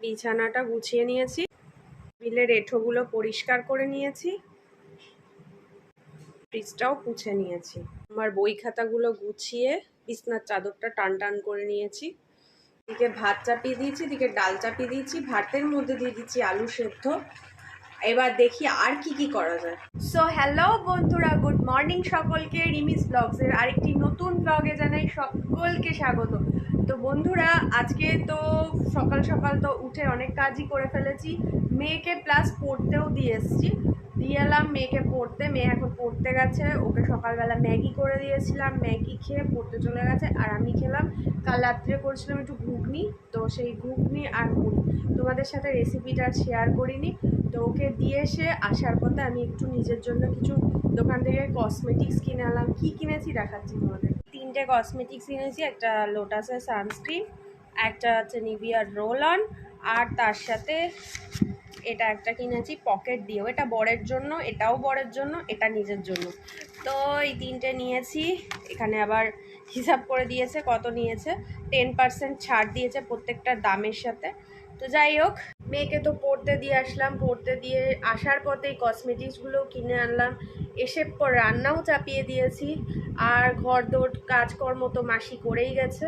বিছানাটা গুছিয়ে নিয়েছি। বিলের এঁঠোগুলো পরিষ্কার করে নিয়েছি। ফ্রিজটাও পুছে নিয়েছি। আমার বই খাতাগুলো গুছিয়ে বিছনার চাদরটা টান টান করে নিয়েছি। এদিকে ভাত চাপিয়ে দিয়েছি, এদিকে ডাল চাপিয়ে দিয়েছি, ভাতের মধ্যে দিয়ে দিচ্ছি আলু সেদ্ধ। এবার দেখি আর কি কি করা যায়। সো হ্যালো বন্ধুরা গুড মর্নিং সকলকে। রিমিস ব্লগসের আরেকটি নতুন ব্লগে জানাই সকলকে স্বাগত। তো বন্ধুরা, আজকে তো সকাল সকাল তো উঠে অনেক কাজই করে ফেলেছি। মেয়েকে প্লাস পড়তেও দিয়ে এসেছি। দিয়ে এলাম মেয়েকে পড়তে। মেয়ে এখন পড়তে গেছে। ওকে সকালবেলা ম্যাগি করে দিয়েছিলাম। ম্যাগি খেয়ে পড়তে চলে গেছে। আর আমি খেলাম। কাল রাত্রে করেছিলাম একটু ঘুগনি। তো সেই ঘুগনি আর মুড়ি তোমাদের সাথে রেসিপিটা শেয়ার করিনি। তো ওকে দিয়ে এসে আসার পথে আমি একটু নিজের জন্য কিছু দোকান থেকে কসমেটিক্স কিনে আনলাম। কী কিনেছি দেখাচ্ছি তোমাদের। তিনটে কসমেটিক্স কিনেছি একটা লোটাসের সানস্ক্রিন একটা হচ্ছে নিভিয়ার রোল অন আর তার সাথে এটা একটা কিনেছি পকেট দিয়েও। এটা বরের জন্য, এটাও বরের জন্য, এটা নিজের জন্য। তো এই তিনটে নিয়েছি, এখানে আবার হিসাব করে দিয়েছে কত নিয়েছে। টেন পার্সেন্ট ছাড় দিয়েছে প্রত্যেকটা দামের সাথে। তো যাই হোক। মেয়েকে তো পড়তে দিয়ে আসলাম, পড়তে দিয়ে আসার পথে এই কসমেটিক্সগুলো কিনে আনলাম। এসে পর রান্নাও চাপিয়ে দিয়েছি। আর ঘর দোর কাজকর্ম তো মাসি করেই গেছে।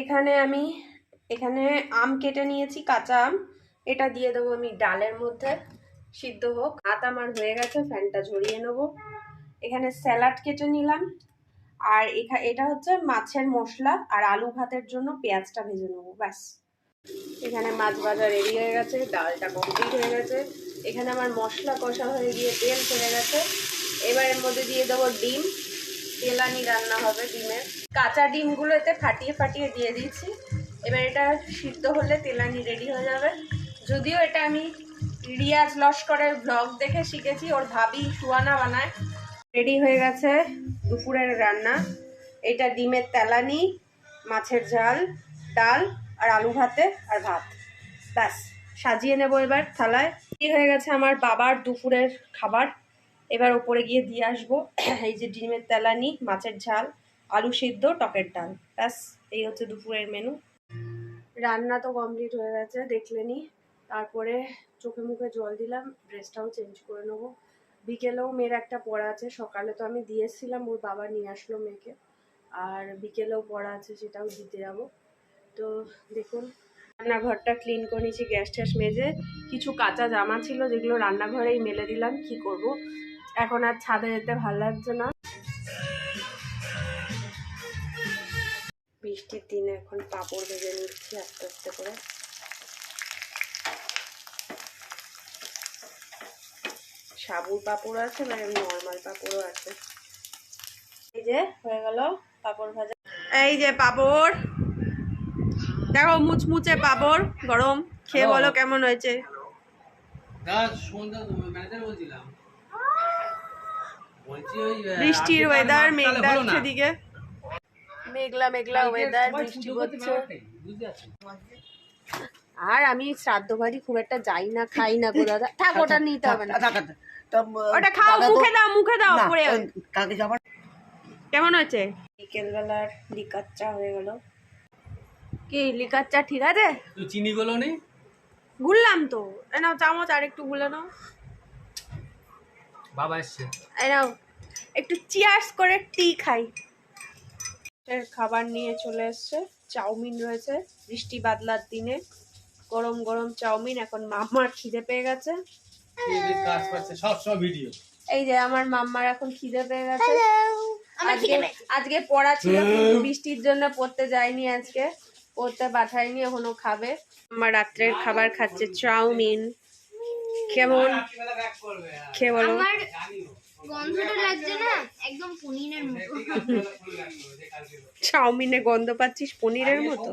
এখানে আমি, এখানে আম কেটে নিয়েছি, কাঁচা আম। এটা দিয়ে দেবো আমি ডালের মধ্যে, সিদ্ধ হোক। হাত আমার হয়ে গেছে, ফ্যানটা ঝরিয়ে নেব। এখানে স্যালাড কেটে নিলাম। আর এখা, এটা হচ্ছে মাছের মশলা আর আলু ভাতের জন্য পেঁয়াজটা ভেজে নেব, ব্যাস। এখানে মাছ ভাজা রেডি হয়ে গেছে, ডালটা কমপ্লিট হয়ে গেছে। এখানে আমার মশলা কষা হয়ে গিয়ে তেল ছেড়ে গেছে। এবার এর মধ্যে দিয়ে দেবো ডিম। তেলানি রান্না হবে ডিমের। কাঁচা ডিমগুলো এতে ফাটিয়ে ফাটিয়ে দিয়ে দিয়েছি। এবার এটা সিদ্ধ হলে তেলানি রেডি হয়ে যাবে। যদিও এটা আমি রিয়াজ লস্করের ব্লগ দেখে শিখেছি, ওর ভাবি সুয়ানা বানায়। রেডি হয়ে গেছে দুপুরের রান্না। এটা ডিমের তেলানি, মাছের ঝাল, ডাল আর আলু ভাতে আর ভাত। ব্যাস, সাজিয়ে নেব এবার থালায়। রেডি হয়ে গেছে আমার বাবার দুপুরের খাবার। এবার ওপরে গিয়ে দিয়ে আসব। এই যে ডিমের তেলানি, মাছের ঝাল। আলু সিদ্ধ, টকের ডাল। ব্যাস, এই হচ্ছে দুপুরের মেনু রান্না তো কমপ্লিট হয়ে গেছে, দেখলেনি। তারপরে চোখে মুখে জল দিলাম ড্রেসটাও চেঞ্জ করে নেব। বিকেলেও মেয়ের একটা পড়া আছে, সকালে তো আমি দিয়েছিলাম ওর বাবা নিয়ে আসলো মেয়েকে। আর বিকেলেও পড়া আছে, সেটাও দিতে যাব। তো দেখুন, রান্নাঘরটা ক্লিন করে নিয়েছি, গ্যাস ট্যাস মেজে। কিছু কাঁচা জামা ছিল, যেগুলো রান্নাঘরেই মেলে দিলাম, কি করব? এখন আর ছাদে যেতে ভালো লাগছে না। বৃষ্টির দিনে এখন পাঁপড় ভেজে নিচ্ছি আস্তে আস্তে করে। সাবুর পাঁপড় আছে মানে নর্মাল পাঁপড়ও আছে। এই যে হয়ে গেল পাঁপড় ভাজা। এই যে পাঁপড়। দেখো মুচমুচে পাঁপড় গরম। খেয়ে বলো কেমন হয়েছে? বৃষ্টির ওয়েদার মেঘ ডাকছে দিকে মেঘলা মেঘলা ওয়েদার বৃষ্টি পারছ? আর আমি শ্রাদ্ধ বাড়ি খুব একটা যাই না খাই না গো দাদা। থাক ওটা নিতে হবে না। ওটা খাও মুখে দাও মুখে দাও পরে কালকে যাবার কেমন হয়েছে? বিকেলবেলার লিকার চা হয়ে গেল। কি লিকার চা ঠিক আছে? তো চিনি গুলো নেই? গুললাম তো। এ নাও চামচ আর একটু গুলে নাও। বাবা এসছে। এই নাও একটু চিয়ার্স করে টি খাই। এর খাবার নিয়ে চলে এসছে। চাউমিন রয়েছে। বৃষ্টি বাদলার দিনে গরম গরম চাউমিন এখন মাম্মার খিদে পেয়ে গেছে। এই যে আমার মাম্মার এখন খিদে পেয়ে গেছে। আজকে আজকে পড়া ছিল কিন্তু বৃষ্টির জন্য পড়তে যায়নি আজকে। পড়তে পাঠায়নি এখনও খাবে। আমার রাত্রের খাবার খাচ্ছে চাউমিন। কেমন খেয়ে বলো। গন্ধটা লাগছে না? একদম পনিরের মতো। চাউমিনে গন্ধ পাচ্ছিস পনিরের মতো?